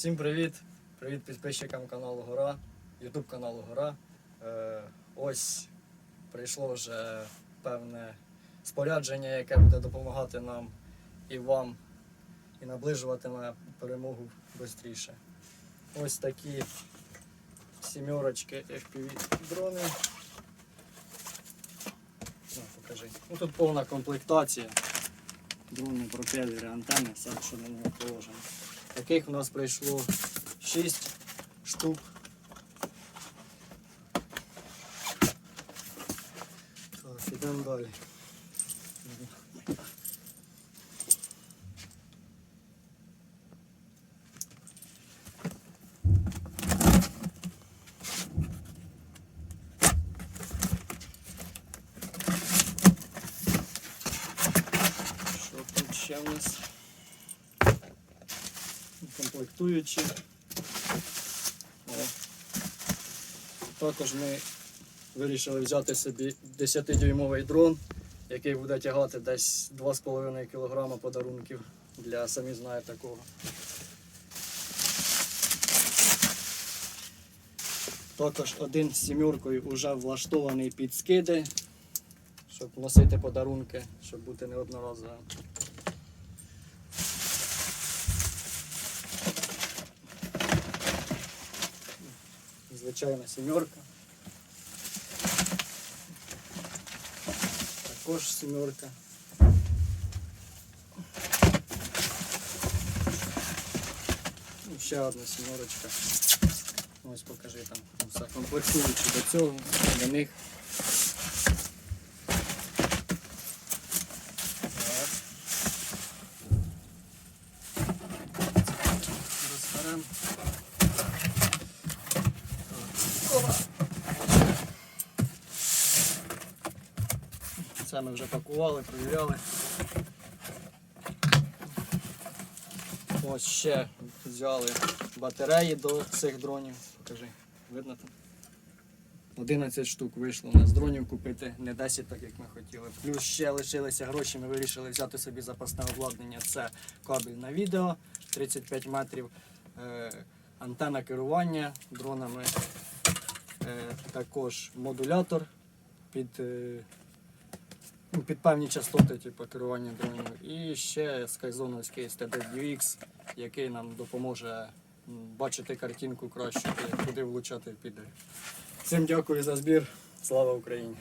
Всім привіт! Привіт підписчикам каналу Гора, Ютуб каналу Гора. Е, ось прийшло вже певне спорядження, яке буде допомагати нам і вам, і наближувати на перемогу швидше. Ось такі сімерочки FPV дрони. На, покажи. Ну, тут повна комплектація. Дрони, пропелери, антени, все, що на нього положено. Таких у нас прийшло 6 штук. Так, ідемо далі. Що тут ще в нас? Комплектуючі. О. Також ми вирішили взяти собі 10-дюймовий дрон, який буде тягати десь 2,5 кг подарунків для самі знаєте такого. Також один з сімеркою вже влаштований під скиди, щоб носити подарунки, щоб бути неодноразовим. звичайна сімерка. Також сімерка. Ну, ще одна сімерочка. Ось покажи там все комплектуючи до цього, до них. Так. Розберемо. Це ми вже пакували, провіряли. Ось ще взяли батареї до цих дронів. Покажи, видно там? 11 штук вийшло у нас дронів купити, не 10, так як ми хотіли. Плюс ще лишилися гроші, ми вирішили взяти собі запасне обладнання. Це кабель на відео 35 метрів, е, антенна керування дронами, е, також модулятор під, е, під певні частоти типу, керування дронів. І ще скайзоновський STD-UX, який нам допоможе бачити картинку краще, куди влучати піде. Всім дякую за збір. Слава Україні!